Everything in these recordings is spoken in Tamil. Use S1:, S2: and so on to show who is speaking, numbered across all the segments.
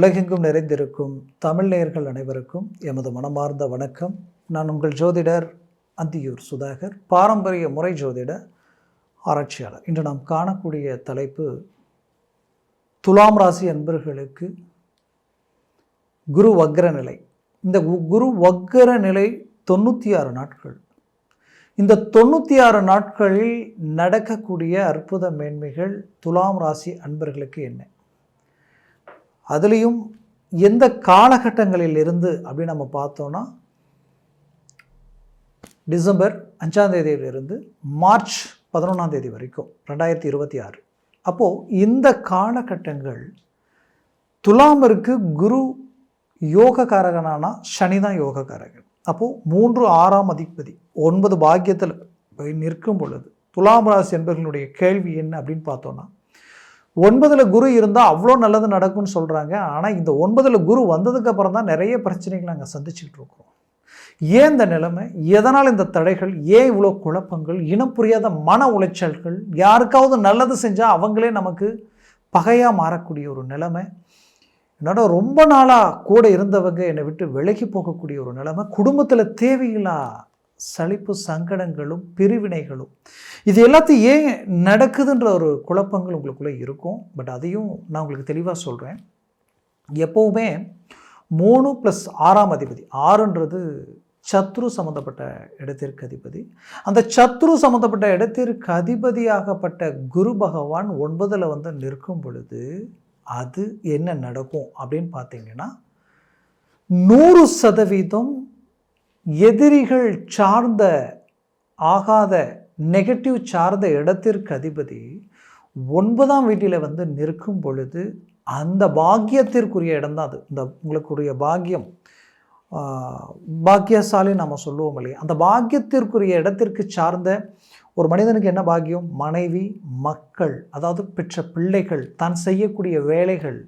S1: உலகெங்கும் நிறைந்திருக்கும் தமிழ் நேயர்கள் அனைவருக்கும் எமது மனமார்ந்த வணக்கம். நான் உங்கள் ஜோதிடர் அந்தியூர் சுதாகர் பாரம்பரிய முறை ஜோதிட ஆராய்ச்சியாளர். இன்று நாம் காணக்கூடிய தலைப்பு துலாம் ராசி அன்பர்களுக்கு குரு வக்ர நிலை. இந்த குரு வக்ர நிலை தொண்ணூற்றி ஆறு நாட்கள். இந்த தொண்ணூற்றி ஆறு நாட்களில் நடக்கக்கூடிய அற்புத மேன்மைகள் துலாம் ராசி அன்பர்களுக்கு என்ன? அதுலேயும் எந்த காலகட்டங்களில் இருந்து அப்படின்னு நம்ம பார்த்தோன்னா டிசம்பர் அஞ்சாம் தேதியிலிருந்து மார்ச் பதினொன்றாம் தேதி வரைக்கும் ரெண்டாயிரத்தி இருபத்தி ஆறு. அப்போது இந்த காலகட்டங்கள் துலாமருக்கு குரு யோகக்காரகனானா சனி தான் யோகக்காரகன். அப்போது மூன்று ஆறாம் அதிபதி ஒன்பது பாக்கியத்தில் போய் நிற்கும் பொழுது துலாம் ராசி என்பவர்களுடைய கேள்வி என்ன அப்படின்னு பார்த்தோன்னா ஒன்பதில் குரு இருந்தால் அவ்வளோ நல்லது நடக்கும்னு சொல்கிறாங்க ஆனால் இந்த ஒன்பதில் குரு வந்ததுக்கப்புறம் தான் நிறைய பிரச்சனைகள் நாங்கள் சந்திச்சுக்கிட்டு இருக்கிறோம். ஏன் இந்த நிலைமை? எதனால் இந்த தடைகள்? ஏன் இவ்வளோ குழப்பங்கள்? இனம் புரியாத மன உளைச்சல்கள்? யாருக்காவது நல்லது செஞ்சால் அவங்களே நமக்கு பகையாக மாறக்கூடிய ஒரு நிலைமை. என்னோட ரொம்ப நாளாக கூட இருந்தவங்க என்னை விட்டு விலகி போகக்கூடிய ஒரு நிலைமை. குடும்பத்தில் தேவையில்லா சலிப்பு சங்கடங்களும் பிரிவினைகளும். இது எல்லாத்தையும் ஏன் நடக்குதுன்ற ஒரு குழப்பங்கள் உங்களுக்குள்ளே இருக்கும். பட் அதையும் நான் உங்களுக்கு தெளிவாக சொல்கிறேன் எப்போவுமே மூணு ப்ளஸ் ஆறாம் அதிபதி ஆறுன்றது சத்ரு சம்மந்தப்பட்ட இடத்திற்கு அதிபதி. அந்த சத்ரு சம்மந்தப்பட்ட இடத்திற்கு அதிபதியாகப்பட்ட குரு பகவான் ஒன்பதில் வந்து நிற்கும் பொழுது அது என்ன நடக்கும் அப்படின்னு பார்த்தீங்கன்னா நூறு சதவீதம் எதிரிகள் சார்ந்த ஆகாத நெகட்டிவ் சார்ந்த இடத்திற்கு அதிபதி ஒன்பதாம் வீட்டில் வந்து நிற்கும் பொழுது அந்த பாக்கியத்திற்குரிய இடம்தான் அது. இந்த உங்களுக்குரிய பாக்கியம். பாக்கியசாலி நம்ம சொல்லுவோம் இல்லையா? அந்த பாக்கியத்திற்குரிய இடத்திற்கு சார்ந்த ஒரு மனிதனுக்கு என்ன பாக்கியம்? மனைவி மக்கள் அதாவது பெற்ற பிள்ளைகள் தான் செய்யக்கூடிய வேலைகள்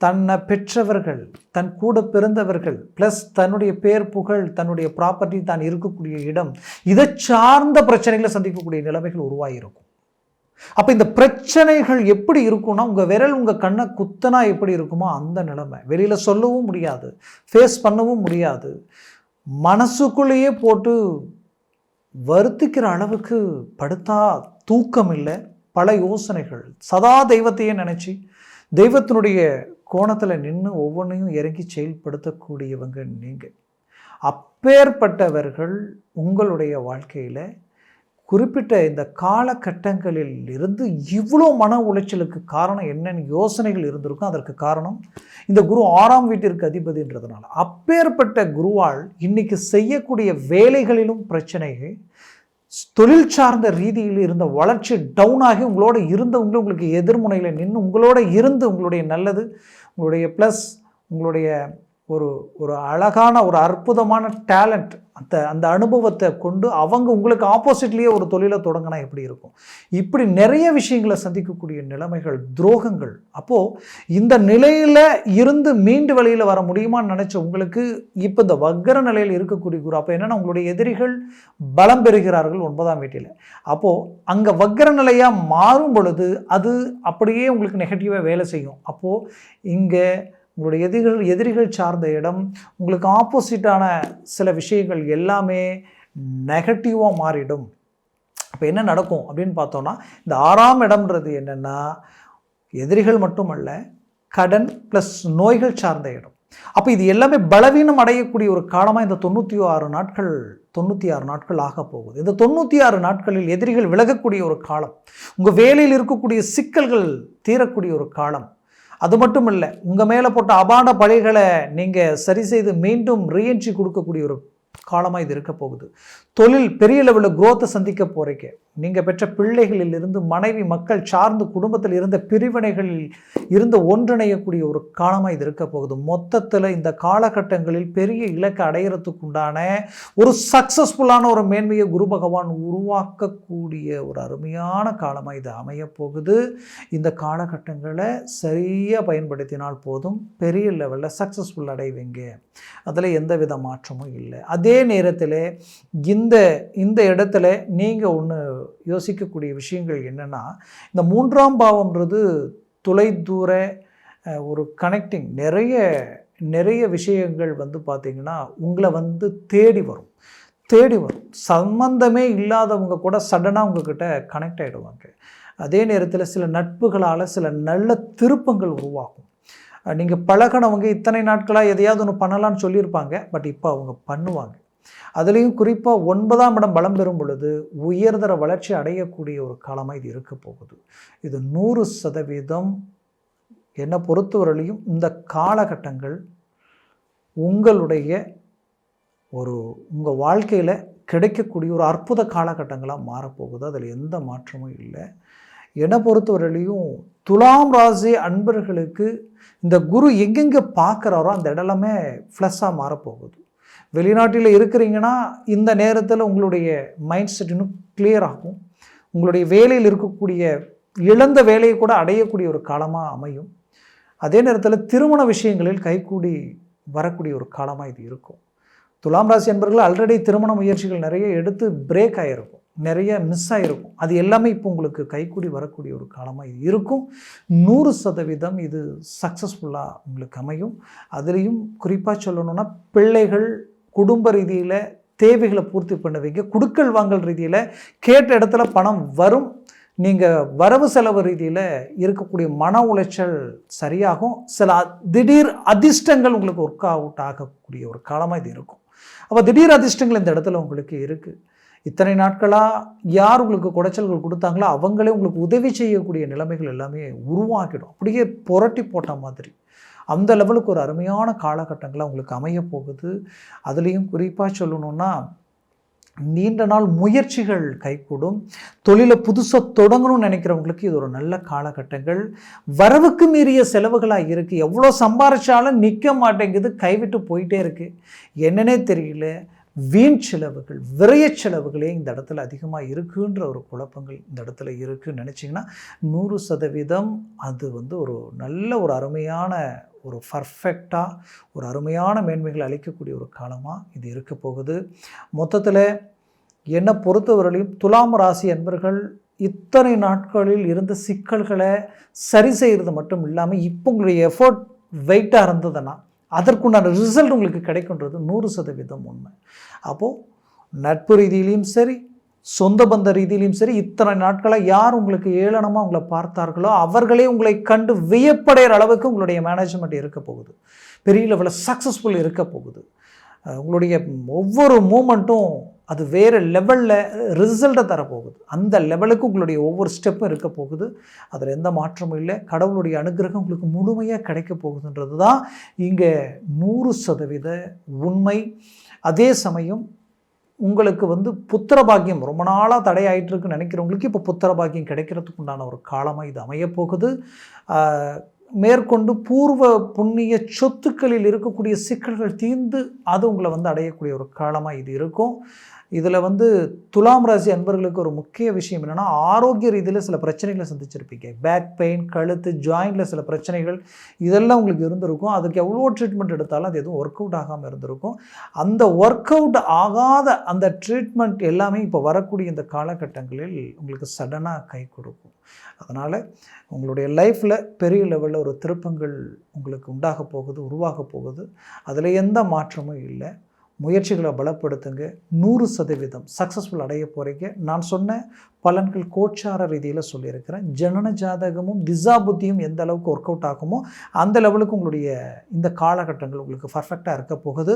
S1: தன்னை பெற்றவர்கள் தன் கூட பிறந்தவர்கள் ப்ளஸ் தன்னுடைய பேர் புகழ் தன்னுடைய ப்ராப்பர்ட்டி தான் இருக்கக்கூடிய இடம் இதை சார்ந்த பிரச்சனைகளை சந்திக்கக்கூடிய நிலைமைகள் உருவாகியிருக்கும். அப்போ இந்த பிரச்சனைகள் எப்படி இருக்கும்னா உங்கள் விரல் உங்கள் கண்ணை குத்தனா எப்படி இருக்குமோ அந்த நிலைமை. வெளியில் சொல்லவும் முடியாது ஃபேஸ் பண்ணவும் முடியாது. மனசுக்குள்ளேயே போட்டு வருத்திக்கிற அளவுக்கு படுத்தா தூக்கம் இல்லை பல யோசனைகள். சதா தெய்வத்தையே நினச்சி தெய்வத்தினுடைய கோணத்தில் நின்று ஒவ்வொன்றையும் இறங்கி செயல்படுத்தக்கூடியவங்க நீங்கள். அப்பேற்பட்டவர்கள் உங்களுடைய வாழ்க்கையில் குறிப்பிட்ட இந்த காலகட்டங்களில் இருந்து இவ்வளோ மன உளைச்சலுக்கு காரணம் என்னென்னு யோசனைகள் இருந்திருக்கும். அதற்கு காரணம் இந்த குரு ஆறாம் வீட்டிற்கு அதிபதின்றதுனால. அப்பேற்பட்ட குருவால் இன்றைக்கி செய்யக்கூடிய வேலைகளிலும் பிரச்சனைகள் தொழில் சார்ந்த ரீதியில் இருந்த வளர்ச்சி டவுன் ஆகி உங்களோட இருந்தவங்களும் உங்களுக்கு எதிர்முனையில் நின்று உங்களோட இருந்து உங்களுடைய நல்லது உங்களுடைய ப்ளஸ் உங்களுடைய ஒரு ஒரு அழகான ஒரு அற்புதமான டேலண்ட் அந்த அந்த அனுபவத்தை கொண்டு அவங்க உங்களுக்கு ஆப்போசிட்லேயே ஒரு தொழிலை தொடங்கினா எப்படி இருக்கும்? இப்படி நிறைய விஷயங்களை சந்திக்கக்கூடிய நிலைமைகள் துரோகங்கள். அப்போது இந்த நிலையில் இருந்து மீண்டு வழியில் வர முடியுமான்னு நினச்ச உங்களுக்கு இப்போ இந்த வக்கர நிலையில் இருக்கக்கூடிய குரு அப்போ என்னென்னா உங்களுடைய எதிரிகள் பலம் பெறுகிறார்கள் ஒன்பதாம் வீட்டில். அப்போது அங்கே வக்கர நிலையாக மாறும் பொழுது அது அப்படியே உங்களுக்கு நெகட்டிவாக வேலை செய்யும். அப்போது இங்கே உங்களுடைய எதிரிகள் எதிரிகள் சார்ந்த இடம் உங்களுக்கு ஆப்போசிட்டான சில விஷயங்கள் எல்லாமே நெகட்டிவாக மாறிடும். அப்போ என்ன நடக்கும் அப்படின்னு பார்த்தோன்னா இந்த ஆறாம் இடம்ன்றது என்னென்னா எதிரிகள் மட்டுமல்ல கடன் ப்ளஸ் நோய்கள் சார்ந்த இடம். அப்போ இது எல்லாமே பலவீனம் அடையக்கூடிய ஒரு காலமாக இந்த தொண்ணூற்றி ஆறு நாட்கள் தொண்ணூற்றி ஆறு நாட்கள் ஆக போகுது. இந்த தொண்ணூற்றி ஆறு நாட்களில் எதிரிகள் விலகக்கூடிய ஒரு காலம் உங்கள் வேலையில் இருக்கக்கூடிய சிக்கல்கள் தீரக்கூடிய ஒரு காலம். அது மட்டும் இல்லை உங்கள் மேலே போட்ட அபான பழைகளை நீங்கள் சரி செய்து மீண்டும் ரீஎன்ட்ரி கொடுக்கக்கூடிய ஒரு காலமாக இது இருக்க போகுது. தொழில் பெரிய லெவலில் குரோத்தை சந்திக்க போகிறீங்க நீங்கள் பெற்ற பிள்ளைகளில் இருந்து மனைவி மக்கள் சார்ந்து குடும்பத்தில் இருந்த பிரிவினைகளில் இருந்து ஒன்றிணையக்கூடிய ஒரு காலமாக இது இருக்க போகுது. மொத்தத்தில் இந்த காலகட்டங்களில் பெரிய இலக்கை அடையிறதுக்குண்டான ஒரு சக்ஸஸ்ஃபுல்லான ஒரு மேன்மையை குரு பகவான் உருவாக்கக்கூடிய ஒரு அருமையான காலமாக இது அமையப் போகுது. இந்த காலகட்டங்களை சரியாக பயன்படுத்தினால் போதும். பெரிய லெவலில் சக்ஸஸ்ஃபுல் அடைவீங்க. அதில் எந்த வித மாற்றமும் இல்லை. அதே நேரத்தில் இந்த இந்த இடத்துல நீங்கள் ஒன்று யோசிக்கக்கூடிய விஷயங்கள் என்னென்னா இந்த மூன்றாம் பாவம்ன்றது தொலைதூர ஒரு கனெக்டிங் நிறைய நிறைய விஷயங்கள் வந்து பார்த்திங்கன்னா உங்களை வந்து தேடி வரும். தேடி வரும். சம்பந்தமே இல்லாதவங்க கூட சடனாக உங்ககிட்ட கனெக்ட் ஆகிடுவாங்க அதே நேரத்தில் சில நட்புகளால் சில நல்ல திருப்பங்கள் உருவாகும். நீங்கள் பழகினவங்க இத்தனை நாட்களாக எதையாவது ஒன்று பண்ணலான்னு சொல்லியிருப்பாங்க. பட் இப்போ அவங்க பண்ணுவாங்க. அதுலேயும் குறிப்பாக ஒன்பதாம் இடம் பலம் பெறும் பொழுது உயர்தர வளர்ச்சி அடையக்கூடிய ஒரு காலமாக இது இருக்க போகுது. இது நூறு சதவீதம் என்னை பொறுத்தவரையிலையும் இந்த காலகட்டங்கள் உங்களுடைய ஒரு உங்கள் வாழ்க்கையில் கிடைக்கக்கூடிய ஒரு அற்புத காலகட்டங்களாக மாறப்போகுது. அதில் எந்த மாற்றமும் இல்லை. என்னை பொறுத்தவரையிலையும் துலாம் ராசி அன்பர்களுக்கு இந்த குரு எங்கெங்கே பார்க்குறாரோ அந்த இடமே ஃப்ளஸ்ஸாக மாறப்போகுது. வெளிநாட்டில் இருக்கிறீங்கன்னா இந்த நேரத்தில் உங்களுடைய மைண்ட் செட் இன்னும் கிளியர் ஆகும். உங்களுடைய வேலையில் இருக்கக்கூடிய இழந்த வேலையை கூட அடையக்கூடிய ஒரு காலமாக அமையும். அதே நேரத்தில் திருமண விஷயங்களில் கைகூடி வரக்கூடிய ஒரு காலமாக இது இருக்கும். துலாம் ராசி என்பர்கள் ஆல்ரெடி திருமண முயற்சிகள் நிறைய எடுத்து பிரேக் ஆகிருக்கும் நிறைய மிஸ் ஆகிருக்கும் அது எல்லாமே இப்போ உங்களுக்கு கைக்கூடி வரக்கூடிய ஒரு காலமாக இது இருக்கும். நூறு சதவீதம் இது சக்ஸஸ்ஃபுல்லாக உங்களுக்கு அமையும். அதுலேயும் குறிப்பாக சொல்லணும்னா பிள்ளைகள் குடும்ப ரீதியில் தேவைகளை பூர்த்தி பண்ணுவீங்க. குடுக்கல் வாங்கல் ரீதியில் கேட்ட இடத்துல பணம் வரும். நீங்கள் வரவு செலவு ரீதியில் இருக்கக்கூடிய மன உளைச்சல் சரியாகும். சில அ- திடீர் அதிர்ஷ்டங்கள் உங்களுக்கு ஒர்க் அவுட் ஆகக்கூடிய ஒரு காலமாக இது இருக்கும். அப்போ திடீர் அதிர்ஷ்டங்கள் இந்த இடத்துல உங்களுக்கு இருக்குது இத்தனை நாட்களாக யார் உங்களுக்கு குடைச்சல்கள் கொடுத்தாங்களோ அவங்களே உங்களுக்கு உதவி செய்யக்கூடிய நிலைமைகள் எல்லாமே உருவாக்கிடும் அப்படியே புரட்டி போட்ட மாதிரி. அந்த லெவலுக்கு ஒரு அருமையான காலகட்டங்களாக உங்களுக்கு அமைய போகுது. அதுலேயும் குறிப்பாக சொல்லணுன்னா நீண்ட நாள் முயற்சிகள் கைகூடும். தொழிலை புதுசாக தொடங்கணும்னு நினைக்கிறவங்களுக்கு இது ஒரு நல்ல காலகட்டங்கள். வரவுக்கு மீறிய செலவுகளாக இருக்குது எவ்வளோ சம்பாரிச்சாலும் நிற்க மாட்டேங்குது. கைவிட்டு போயிட்டே இருக்குது என்னன்னே தெரியல. வீண் செலவுகள் விரைய செலவுகளே இந்த இடத்துல அதிகமாக இருக்குன்ற ஒரு குழப்பங்கள் இந்த இடத்துல இருக்குன்னு நினச்சிங்கன்னா நூறு சதவீதம் அது வந்து ஒரு நல்ல ஒரு அருமையான ஒரு பர்ஃபெக்டாக ஒரு அருமையான மேன்மைகளை அளிக்கக்கூடிய ஒரு காலமாக இது இருக்க போகுது. மொத்தத்தில் என்னை பொறுத்தவரையிலும் துலாம் ராசி அன்பர்கள் இத்தனை நாட்களில் இருந்த சிக்கல்களை சரி செய்கிறது மட்டும் இல்லாமல் இப்போ உங்களுடைய எஃபோர்ட் வெயிட்டாக இருந்ததுன்னா அதற்குண்டான ரிசல்ட் உங்களுக்கு கிடைக்குன்றது நூறு சதவீதம் உண்மை. அப்போது நட்பு ரீதியிலையும் சரி சொந்த பந்த ரீதியிலும் சரி இத்தனை நாட்களாக யார் உங்களுக்கு ஏளனமாக உங்களை பார்த்தார்களோ அவர்களே உங்களை கண்டு வியப்படைகிற அளவுக்கு உங்களுடைய மேனேஜ்மெண்ட் இருக்க போகுது. பெரிய லெவலில் சக்ஸஸ்ஃபுல் இருக்க போகுது. உங்களுடைய ஒவ்வொரு மூமெண்ட்டும் அது வேறு லெவலில் ரிசல்ட்டை தரப்போகுது. அந்த லெவலுக்கு உங்களுடைய ஒவ்வொரு ஸ்டெப்பும் இருக்க போகுது. அதில் எந்த மாற்றமும் இல்லை. கடவுளுடைய அனுகிரகம் உங்களுக்கு முழுமையாக கிடைக்க போகுதுன்றது தான் இங்கே நூறு சதவீத உண்மை. அதே சமயம் உங்களுக்கு வந்து புத்திர பாக்கியம் ரொம்ப நாளாக தடையாயிட்டிருக்குன்னு நினைக்கிறவங்களுக்கு இப்போ புத்திர பாக்கியம் கிடைக்கிறதுக்கு உண்டான ஒரு காலமாக இது அமையப் போகுது. மேற்கொண்டு பூர்வ புண்ணிய சொத்துக்களில் இருக்கக்கூடிய சிக்கல்கள் தீர்ந்து அது உங்களை வந்து அடையக்கூடிய ஒரு காலமாக இது இருக்கும். இதில் வந்து துலாம் ராசி அன்பர்களுக்கு ஒரு முக்கிய விஷயம் என்னென்னா ஆரோக்கிய ரீதியில் சில பிரச்சனைகளை சந்திச்சிருப்பீங்க. பேக் பெயின் கழுத்து ஜாயிண்டில் சில பிரச்சனைகள் இதெல்லாம் உங்களுக்கு இருந்திருக்கும். அதுக்கு எவ்வளோ ட்ரீட்மெண்ட் எடுத்தாலும் அது எதுவும் ஒர்க் அவுட் ஆகாமல் இருந்திருக்கும். அந்த ஒர்க் அவுட் ஆகாத அந்த ட்ரீட்மெண்ட் எல்லாமே இப்போ வரக்கூடிய இந்த காலகட்டங்களில் உங்களுக்கு சடனாக கை கொடுக்கும். அதனால் உங்களுடைய லைஃப்பில் பெரிய லெவலில் ஒரு திருப்பங்கள் உங்களுக்கு உண்டாக போகுது உருவாக போகுது. அதில் எந்த மாற்றமும் இல்லை. முயற்சிகளை பலப்படுத்துங்க. நூறு சதவீதம் சக்ஸஸ்ஃபுல் அடைய போகிறீங்க நான் சொன்ன பலன்கள் கோச்சார ரீதியில் சொல்லியிருக்கிறேன். ஜனன ஜாதகமும் திசா புத்தியும் எந்த அளவுக்கு ஒர்க் அவுட் ஆகுமோ அந்த லெவலுக்கு உங்களுடைய இந்த காலகட்டங்கள் உங்களுக்கு பர்ஃபெக்டாக இருக்க போகுது.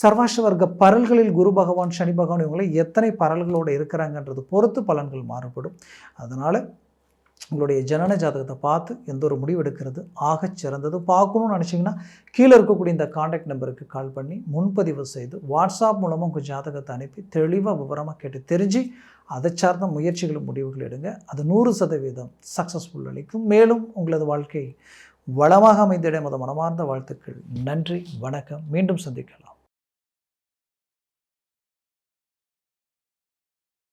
S1: சர்வாஷ வர்க்க பரல்களில் குரு பகவான் சனி பகவான் இவங்களை எத்தனை பரல்களோடு இருக்கிறாங்கன்றது பொறுத்து பலன்கள் மாறுபடும். அதனால் உங்களுடைய ஜனன ஜாதகத்தை பார்த்து எந்த ஒரு முடிவு எடுக்கிறது? ஆக சிறந்தது. பார்க்கணும்னு நினச்சிங்கன்னா கீழே இருக்கக்கூடிய இந்த காண்டாக்ட் நம்பருக்கு கால் பண்ணி முன்பதிவு செய்து வாட்ஸ்அப் மூலமாக உங்கள் ஜாதகத்தை அனுப்பி தெளிவாக விவரமாக கேட்டு தெரிஞ்சு அதை சார்ந்த முயற்சிகளும் முடிவுகள் எடுங்க. அது நூறு சதவீதம் சக்ஸஸ்ஃபுல் அளிக்கும். மேலும் உங்களது வாழ்க்கை வளமாக அமைந்திட மத மனமார்ந்த வாழ்த்துக்கள். நன்றி வணக்கம். மீண்டும் சந்திக்கலாம்.